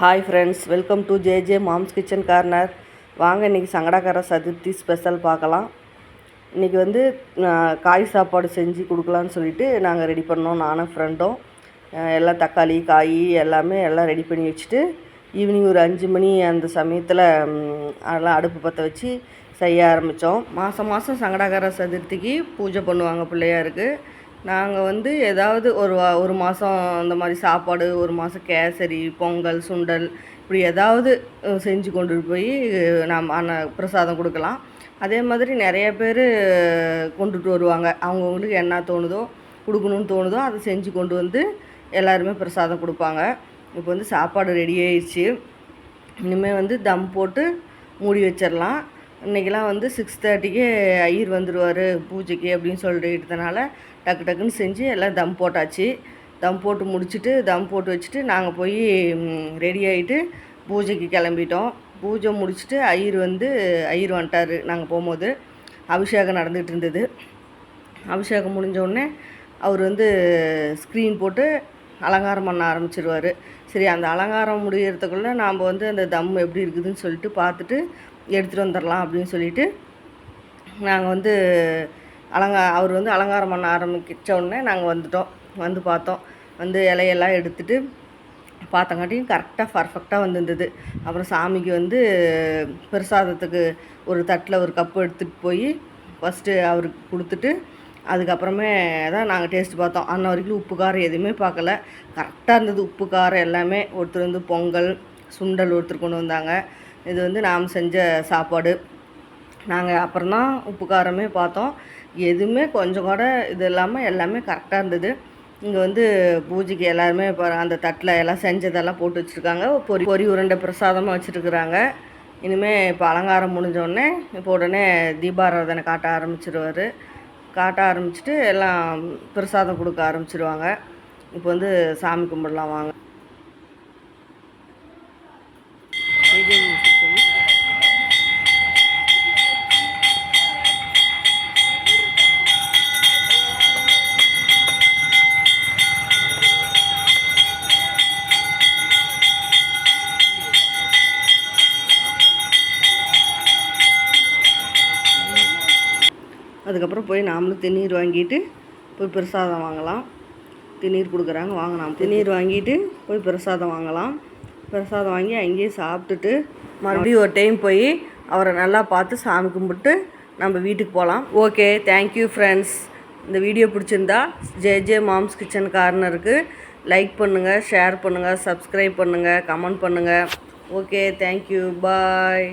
Hi friends welcome to J mom's kitchen corner வாங்க இன்றைக்கி சங்கடாக்கார Chaturthi special பார்க்கலாம். இன்றைக்கி வந்து நான் காய் சாப்பாடு செஞ்சு கொடுக்கலான்னு சொல்லிட்டு நாங்கள் ரெடி பண்ணோம். நானும் ஃப்ரெண்டும் எல்லாம் தக்காளி காய் எல்லாமே எல்லாம் ரெடி பண்ணி வச்சுட்டு ஈவினிங் ஒரு அஞ்சு மணி அந்த சமயத்தில் அதெல்லாம் அடுப்பு பற்ற வச்சு செய்ய ஆரம்பித்தோம் மாதம் மாதம் சங்கடாகார சதுர்த்திக்கு பூஜை பண்ணுவாங்க பிள்ளையாருக்கு. நாங்கள் வந்து ஏதாவது ஒரு வா- ஒரு மாதம் அந்த மாதிரி சாப்பாடு ஒரு மாதம் கேசரி பொங்கல் சுண்டல் இப்படி ஏதாவது செஞ்சு கொண்டு போய் நாம் பிரசாதம் கொடுக்கலாம். அதே மாதிரி நிறைய பேர் கொண்டுட்டு வருவாங்க. அவங்கவுங்களுக்கு என்ன தோணுதோ கொடுக்கணும்னு தோணுதோ அதை செஞ்சு கொண்டு வந்து எல்லாருமே பிரசாதம் கொடுப்பாங்க. இப்போ வந்து சாப்பாடு ரெடி ஆயிடுச்சு. இனிமேல் வந்து தம் போட்டு மூடி வச்சிடலாம். இன்றைக்கெலாம் வந்து சிக்ஸ் தேர்ட்டிக்கு ஐயர் வந்துடுவார் பூஜைக்கு அப்படின்னு சொல்லிட்டதுனால டக்கு டக்குன்னு செஞ்சு எல்லாம் தம் போட்டாச்சு. தம் போட்டு முடிச்சுட்டு தம் போட்டு வச்சுட்டு நாங்கள் போய் ரெடி ஆகிட்டு பூஜைக்கு கிளம்பிட்டோம். பூஜை முடிச்சுட்டு ஐயர் வந்து ஐயர் வந்துட்டார். நாங்கள் போகும்போது அபிஷேகம் நடந்துகிட்டு இருந்தது. அபிஷேகம் முடிஞ்ச உடனே அவர் வந்து ஸ்க்ரீன் போட்டு அலங்காரம் பண்ண ஆரம்பிச்சிருவார். சரி அந்த அலங்காரம் முடிகிறதுக்குள்ளே நாம் வந்து அந்த தம் எப்படி இருக்குதுன்னு சொல்லிட்டு பார்த்துட்டு எடுத்துகிட்டு வந்துடலாம் அப்படின்னு சொல்லிட்டு நாங்கள் வந்து அலங்கா அவர் வந்து அலங்காரம் பண்ண ஆரம்பிச்ச உடனே நாங்கள் வந்துட்டோம். வந்து பார்த்தோம். வந்து இலையெல்லாம் எடுத்துட்டு பார்த்தங்காட்டியும் கரெக்டாக பர்ஃபெக்டாக வந்திருந்தது. அப்புறம் சாமிக்கு வந்து பிரசாதத்துக்கு ஒரு தட்டில் ஒரு கப்பு எடுத்துகிட்டு போய் ஃபஸ்ட்டு அவருக்கு கொடுத்துட்டு அதுக்கப்புறமே தான் நாங்கள் டேஸ்ட் பார்த்தோம். அன்ன வரைக்கும் உப்பு காரம் எதுவுமே பார்க்கல. கரெக்டாக இருந்தது உப்பு காரம் எல்லாமே. ஒருத்தர் வந்து பொங்கல் சுண்டல் ஒருத்தர் கொண்டு வந்தாங்க. இது வந்து நாம் செஞ்ச சாப்பாடு. நாங்கள் அப்புறம் தான் உப்பு காரமே பார்த்தோம். எதுவுமே கொஞ்சம் கூட இது இல்லாமல் எல்லாமே கரெக்டாக இருந்தது. இங்கே வந்து பூஜைக்கு எல்லாருமே இப்போ அந்த தட்டில் எல்லாம் செஞ்சதெல்லாம் போட்டு வச்சுருக்காங்க. பொரி பொரி உருண்டை பிரசாதமாக வச்சுருக்குறாங்க. இனிமேல் இப்போ அலங்காரம் முடிஞ்ச உடனே இப்போ உடனே தீபாராதனை காட்ட ஆரம்பிச்சிருவார். காட்ட ஆரம்பிச்சிட்டு எல்லாம் பிரசாதம் கொடுக்க ஆரம்பிச்சிருவாங்க. இப்போ வந்து சாமி கும்பிடலாம் வாங்க. அதுக்கப்புறம் போய் நாமளும் திருநீர் வாங்கிட்டு போய் பிரசாதம் வாங்கலாம். திருநீர் கொடுக்குறாங்க வாங்கலாம் திருநீர் வாங்கிட்டு போய் பிரசாதம் வாங்கலாம். பிரசாதம் வாங்கி அங்கேயே சாப்பிட்டுட்டு மறுபடியும் ஒரு டைம் போய் அவரை நல்லா பார்த்து சாமி கும்பிட்டு நம்ம வீட்டுக்கு போகலாம். ஓகே தேங்க்யூ ஃப்ரெண்ட்ஸ் இந்த வீடியோ பிடிச்சிருந்தா ஜே ஜே மாம்ஸ் கிச்சன் கார்னருக்கு லைக் பண்ணுங்கள் ஷேர் பண்ணுங்கள் சப்ஸ்கிரைப் பண்ணுங்கள் கமெண்ட் பண்ணுங்கள் ஓகே தேங்க்யூ பாய்